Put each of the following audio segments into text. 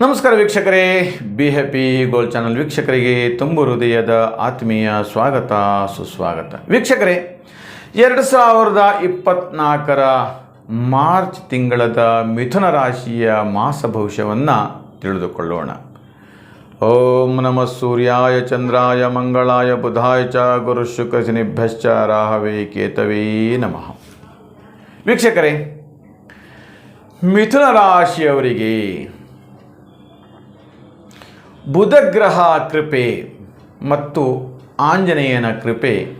ನಮಸ್ಕಾರ ವೀಕ್ಷಕರೇ, be happy gold channel ವೀಕ್ಷಕರಿಗೆ ತುಂಬು ಹೃದಯದ ಆತ್ಮೀಯ ಸ್ವಾಗತ, ಸುಸ್ವಾಗತ. ವೀಕ್ಷಕರೇ, ಎರಡು ಸಾವಿರದ ಇಪ್ಪತ್ನಾಲ್ಕರ ಮಾರ್ಚ್ ತಿಂಗಳದ ಮಿಥುನ ರಾಶಿಯ ಮಾಸ ಭವಿಷ್ಯವನ್ನು ತಿಳಿದುಕೊಳ್ಳೋಣ. ಓಂ ನಮಃ ಸೂರ್ಯಾಯ, ಚಂದ್ರಾಯ, ಮಂಗಳಾಯ, ಬುಧಾಯ ಚ, ಗುರು ಶುಕ್ರ ಶನಿಭ್ಯಶ್ಚ, ರಾಹವೇ, ಕೇತವೇ ನಮಃ. ವೀಕ್ಷಕರೇ, ಮಿಥುನ ರಾಶಿಯವರಿಗೆ ಬುಧಗ್ರಹ ಕೃಪೆ ಮತ್ತು ಆಂಜನೇಯನ ಕೃಪೆ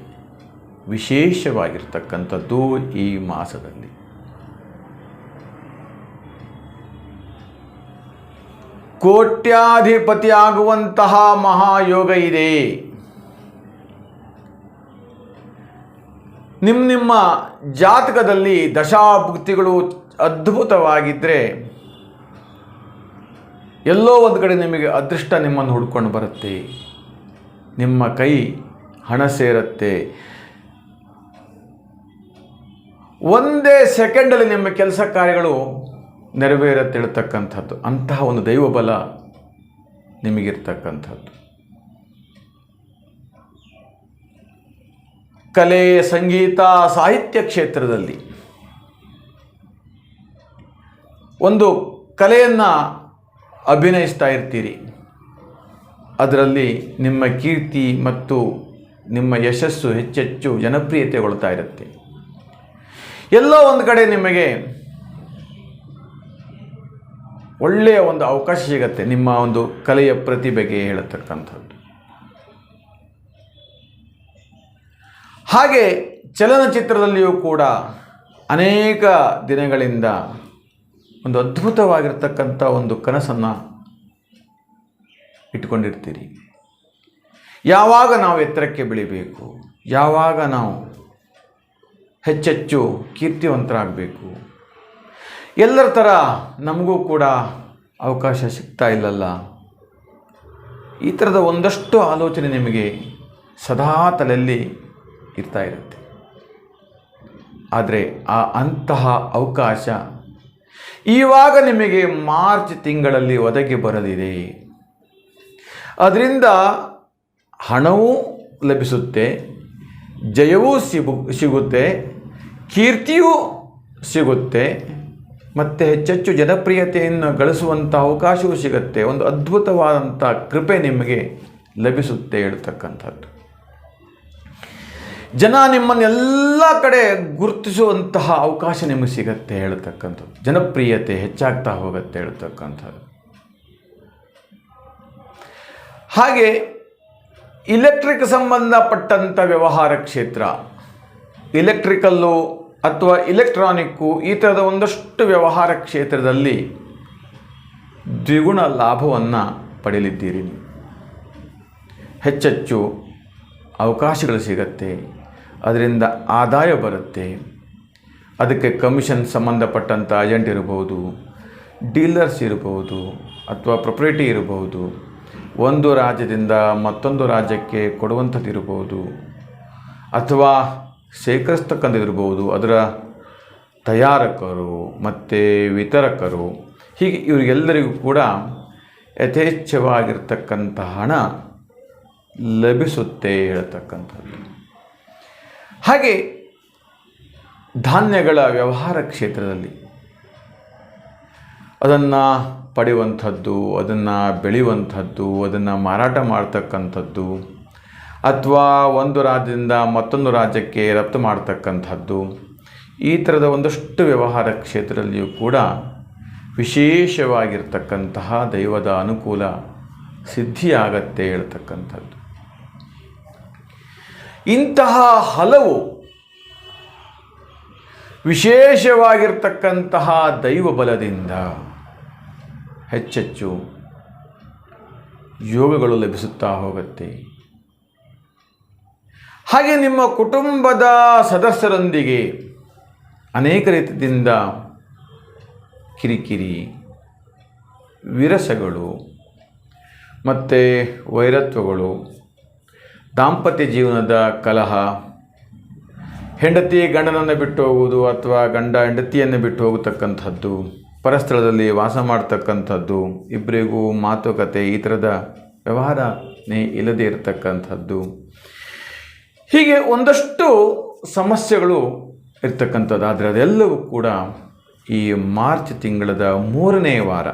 ವಿಶೇಷವಾಗಿರ್ತಕ್ಕಂಥದ್ದು ಈ ಮಾಸದಲ್ಲಿ. ಕೋಟ್ಯಾಧಿಪತಿಯಾಗುವಂತಹ ಮಹಾಯೋಗ ಇದೆ. ನಿಮ್ಮ ನಿಮ್ಮ ಜಾತಕದಲ್ಲಿ ದಶಾಭುಕ್ತಿಗಳು ಅದ್ಭುತವಾಗಿದ್ದರೆ ಎಲ್ಲೋ ಒಂದು ಕಡೆ ನಿಮಗೆ ಅದೃಷ್ಟ ನಿಮ್ಮನ್ನು ಹುಡ್ಕೊಂಡು ಬರುತ್ತೆ. ನಿಮ್ಮ ಕೈ ಹಣ ಸೇರುತ್ತೆ. ಒಂದೇ ಸೆಕೆಂಡಲ್ಲಿ ನಿಮ್ಮ ಕೆಲಸ ಕಾರ್ಯಗಳು ನೆರವೇರತ್ತಿಳ್ತಕ್ಕಂಥದ್ದು ಅಂತಹ ಒಂದು ದೈವ ಬಲ ನಿಮಗಿರ್ತಕ್ಕಂಥದ್ದು. ಕಲೆ, ಸಂಗೀತ, ಸಾಹಿತ್ಯ ಕ್ಷೇತ್ರದಲ್ಲಿ ಒಂದು ಕಲೆಯನ್ನು ಅಭಿನಯಿಸ್ತಾ ಇರ್ತೀರಿ. ಅದರಲ್ಲಿ ನಿಮ್ಮ ಕೀರ್ತಿ ಮತ್ತು ನಿಮ್ಮ ಯಶಸ್ಸು ಹೆಚ್ಚೆಚ್ಚು ಜನಪ್ರಿಯತೆಗೊಳ್ತಾ ಇರುತ್ತೆ. ಎಲ್ಲೋ ಒಂದು ಕಡೆ ನಿಮಗೆ ಒಳ್ಳೆಯ ಒಂದು ಅವಕಾಶ ಸಿಗತ್ತೆ ನಿಮ್ಮ ಒಂದು ಕಲೆಯ ಪ್ರತಿಭೆಗೆ ಹೇಳತಕ್ಕಂಥದ್ದು. ಹಾಗೆ ಚಲನಚಿತ್ರದಲ್ಲಿಯೂ ಕೂಡ ಅನೇಕ ದಿನಗಳಿಂದ ಒಂದು ಅದ್ಭುತವಾಗಿರ್ತಕ್ಕಂಥ ಒಂದು ಕನಸನ್ನು ಇಟ್ಕೊಂಡಿರ್ತೀರಿ. ಯಾವಾಗ ನಾವು ಎತ್ತರಕ್ಕೆ ಬೆಳಿಬೇಕು, ಯಾವಾಗ ನಾವು ಹೆಚ್ಚೆಚ್ಚು ಕೀರ್ತಿವಂತರಾಗಬೇಕು, ಎಲ್ಲರ ಥರ ನಮಗೂ ಕೂಡ ಅವಕಾಶ ಸಿಗ್ತಾ ಇಲ್ಲಲ್ಲ? ಈ ಥರದ ಒಂದಷ್ಟು ಆಲೋಚನೆ ನಿಮಗೆ ಸದಾ ತಲೆಯಲ್ಲಿ ಇರ್ತಾ ಇರುತ್ತೆ. ಆದರೆ ಆ ಅಂತಹ ಅವಕಾಶ ಇವಾಗ ನಿಮಗೆ ಮಾರ್ಚ್ ತಿಂಗಳಲ್ಲಿ ಒದಗಿ ಬರಲಿದೆ. ಅದರಿಂದ ಹಣವೂ ಲಭಿಸುತ್ತೆ, ಜಯವೂ ಸಿಗು ಸಿಗುತ್ತೆ, ಕೀರ್ತಿಯೂ ಸಿಗುತ್ತೆ, ಮತ್ತು ಹೆಚ್ಚೆಚ್ಚು ಜನಪ್ರಿಯತೆಯನ್ನು ಗಳಿಸುವಂಥ ಅವಕಾಶವೂ ಸಿಗುತ್ತೆ. ಒಂದು ಅದ್ಭುತವಾದಂಥ ಕೃಪೆ ನಿಮಗೆ ಲಭಿಸುತ್ತೆ ಹೇಳ್ತಕ್ಕಂಥದ್ದು. ಜನ ನಿಮ್ಮನ್ನೆಲ್ಲ ಕಡೆ ಗುರುತಿಸುವಂತಹ ಅವಕಾಶ ನಿಮಗೆ ಸಿಗತ್ತೆ ಹೇಳ್ತಕ್ಕಂಥದ್ದು. ಜನಪ್ರಿಯತೆ ಹೆಚ್ಚಾಗ್ತಾ ಹೋಗುತ್ತೆ ಹೇಳ್ತಕ್ಕಂಥದ್ದು. ಹಾಗೆ ಇಲೆಕ್ಟ್ರಿಕ್ ಸಂಬಂಧಪಟ್ಟಂಥ ವ್ಯವಹಾರ ಕ್ಷೇತ್ರ ಇಲೆಕ್ಟ್ರಿಕಲ್ಲು ಅಥವಾ ಇಲೆಕ್ಟ್ರಾನಿಕ್ಕು ಈ ಥರದ ಒಂದಷ್ಟು ವ್ಯವಹಾರ ಕ್ಷೇತ್ರದಲ್ಲಿ ದ್ವಿಗುಣ ಲಾಭವನ್ನು ಪಡೆಯಲಿದ್ದೀರಿ ಹೆಚ್ಚೆಚ್ಚು ಅವಕಾಶಗಳು ಸಿಗತ್ತೆ. ಅದರಿಂದ ಆದಾಯ ಬರುತ್ತೆ. ಅದಕ್ಕೆ ಕಮಿಷನ್ ಸಂಬಂಧಪಟ್ಟಂಥ ಏಜೆಂಟ್ ಇರಬಹುದು, ಡೀಲರ್ಸ್ ಇರಬಹುದು, ಅಥವಾ ಪ್ರಾಪರ್ಟಿ ಇರಬಹುದು. ಒಂದು ರಾಜ್ಯದಿಂದ ಮತ್ತೊಂದು ರಾಜ್ಯಕ್ಕೆ ಕೊಡುವಂಥದ್ದು ಇರಬಹುದು. ಅಥವಾ ಶೇಖರಿಸ್ತಕ್ಕಂಥದ್ದಿರ್ಬೋದು ಅದರ ತಯಾರಕರು ಮತ್ತು ವಿತರಕರು. ಹೀಗೆ ಇವರಿಗೆಲ್ಲರಿಗೂ ಕೂಡ ಯಥೇಚ್ಛವಾಗಿರ್ತಕ್ಕಂಥ ಹಣ ಲಭಿಸುತ್ತೆ ಹೇಳ್ತಕ್ಕಂಥದ್ದು. ಹಾಗೆ ಧಾನ್ಯಗಳ ವ್ಯವಹಾರ ಕ್ಷೇತ್ರದಲ್ಲಿ ಅದನ್ನು ಪಡೆಯುವಂಥದ್ದು, ಅದನ್ನು ಬೆಳೆಯುವಂಥದ್ದು, ಅದನ್ನು ಮಾರಾಟ ಮಾಡ್ತಕ್ಕಂಥದ್ದು, ಅಥವಾ ಒಂದು ರಾಜ್ಯದಿಂದ ಮತ್ತೊಂದು ರಾಜ್ಯಕ್ಕೆ ರಫ್ತು ಮಾಡ್ತಕ್ಕಂಥದ್ದು, ಈ ಥರದ ಒಂದಷ್ಟು ವ್ಯವಹಾರ ಕ್ಷೇತ್ರದಲ್ಲಿಯೂ ಕೂಡ ವಿಶೇಷವಾಗಿರ್ತಕ್ಕಂತಹ ದೈವದ ಅನುಕೂಲ ಸಿದ್ಧಿಯಾಗತ್ತೆ ಹೇಳ್ತಕ್ಕಂಥದ್ದು. ಇಂತಹ ಹಲವು ವಿಶೇಷವಾಗಿರ್ತಕ್ಕಂತಹ ದೈವ ಬಲದಿಂದ ಹೆಚ್ಚೆಚ್ಚು ಯೋಗಗಳು ಲಭಿಸುತ್ತಾ ಹೋಗುತ್ತೆ. ಹಾಗೆ ನಿಮ್ಮ ಕುಟುಂಬದ ಸದಸ್ಯರೊಂದಿಗೆ ಅನೇಕ ರೀತಿಯಿಂದ ಕಿರಿಕಿರಿ, ವಿರಸಗಳು ಮತ್ತು ವೈರತ್ವಗಳು ದಾಂಪತ್ಯ ಜೀವನದ ಕಲಹ. ಹೆಂಡತಿ ಗಂಡನನ್ನು ಬಿಟ್ಟು ಹೋಗುವುದು ಅಥವಾ ಗಂಡ ಹೆಂಡತಿಯನ್ನು ಬಿಟ್ಟು ಹೋಗತಕ್ಕಂಥದ್ದು, ಪರಸ್ಥಳದಲ್ಲಿ ವಾಸ ಮಾಡ್ತಕ್ಕಂಥದ್ದು ಇಬ್ಬರಿಗೂ ಮಾತುಕತೆ, ಈ ಥರದ ವ್ಯವಹಾರನೇ ಇಲ್ಲದೇ ಇರತಕ್ಕಂಥದ್ದು. ಹೀಗೆ ಒಂದಷ್ಟು ಸಮಸ್ಯೆಗಳು ಇರ್ತಕ್ಕಂಥದ್ದು. ಆದರೆ ಅದೆಲ್ಲವೂ ಕೂಡ ಈ ಮಾರ್ಚ್ ತಿಂಗಳದ ಮೂರನೇ ವಾರ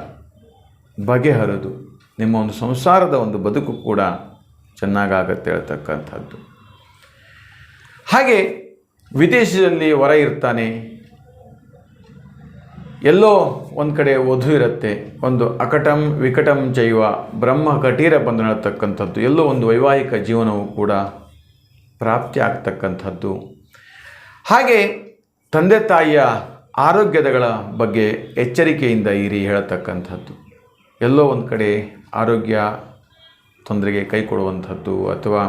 ಬಗೆಹರಿದು, ನಿಮ್ಮ ಒಂದು ಸಂಸಾರದ ಒಂದು ಬದುಕು ಕೂಡ ಚೆನ್ನಾಗಾಗತ್ತೆ ಹೇಳ್ತಕ್ಕಂಥದ್ದು. ಹಾಗೆ ವಿದೇಶದಲ್ಲಿ ಹೊರ ಇರ್ತಾನೆ. ಎಲ್ಲೋ ಒಂದು ಕಡೆ ವಧು ಇರುತ್ತೆ. ಒಂದು ಅಕಟಂ ವಿಕಟಂ ಜೈವ ಬ್ರಹ್ಮ ಕಟೀರ ಬಂದು ಹೇಳ್ತಕ್ಕಂಥದ್ದು ಎಲ್ಲೋ ಒಂದು ವೈವಾಹಿಕ ಜೀವನವು ಕೂಡ ಪ್ರಾಪ್ತಿ ಆಗ್ತಕ್ಕಂಥದ್ದು. ಹಾಗೆ ತಂದೆ ತಾಯಿಯ ಆರೋಗ್ಯದಗಳ ಬಗ್ಗೆ ಎಚ್ಚರಿಕೆಯಿಂದ ಇರಿ ಹೇಳತಕ್ಕಂಥದ್ದು. ಎಲ್ಲೋ ಒಂದು ಕಡೆ ಆರೋಗ್ಯ ತೊಂದರೆಗೆ ಕೈ ಕೊಡುವಂಥದ್ದು ಅಥವಾ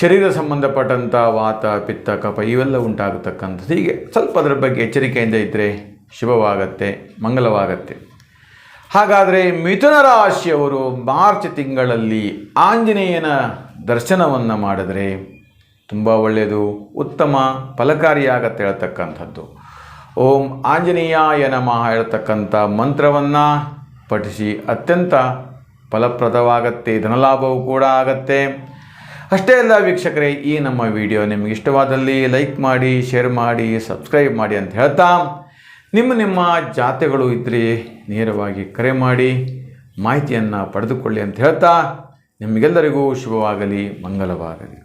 ಶರೀರ ಸಂಬಂಧಪಟ್ಟಂಥ ವಾತ, ಪಿತ್ತ ಕಪ ಇವೆಲ್ಲ ಉಂಟಾಗತಕ್ಕಂಥದ್ದು. ಹೀಗೆ ಸ್ವಲ್ಪ ಅದರ ಬಗ್ಗೆ ಎಚ್ಚರಿಕೆಯಿಂದ ಇದ್ದರೆ ಶುಭವಾಗತ್ತೆ, ಮಂಗಲವಾಗತ್ತೆ. ಹಾಗಾದರೆ ಮಿಥುನ ರಾಶಿಯವರು ಮಾರ್ಚ್ ತಿಂಗಳಲ್ಲಿ ಆಂಜನೇಯನ ದರ್ಶನವನ್ನು ಮಾಡಿದರೆ ತುಂಬ ಒಳ್ಳೆಯದು, ಉತ್ತಮ ಫಲಕಾರಿಯಾಗತ್ತೆ ಹೇಳ್ತಕ್ಕಂಥದ್ದು. ಓಂ ಆಂಜನೇಯಾಯ ನಮಃ ಹೇಳ್ತಕ್ಕಂಥ ಮಂತ್ರವನ್ನು ಪಠಿಸಿ ಅತ್ಯಂತ ಫಲಪ್ರದವಾಗತ್ತೆ, ಧನಲಾಭವೂ ಕೂಡ ಆಗತ್ತೆ. ಅಷ್ಟೇ ಅಲ್ಲ ವೀಕ್ಷಕರೇ, ಈ ನಮ್ಮ ವಿಡಿಯೋ ನಿಮಗೆ ಇಷ್ಟವಾದಲ್ಲಿ ಲೈಕ್ ಮಾಡಿ, ಶೇರ್ ಮಾಡಿ, ಸಬ್ಸ್ಕ್ರೈಬ್ ಮಾಡಿ ಅಂತ ಹೇಳ್ತಾ ನಿಮ್ಮ ನಿಮ್ಮ ಜಾತೆಗಳು ಇದ್ದರೆ ನೇರವಾಗಿ ಕರೆ ಮಾಡಿ, ಮಾಹಿತಿಯನ್ನು ಪಡೆದುಕೊಳ್ಳಿ ಅಂತ ಹೇಳ್ತಾ ನಿಮಗೆಲ್ಲರಿಗೂ ಶುಭವಾಗಲಿ ಮಂಗಲವಾಗಲಿ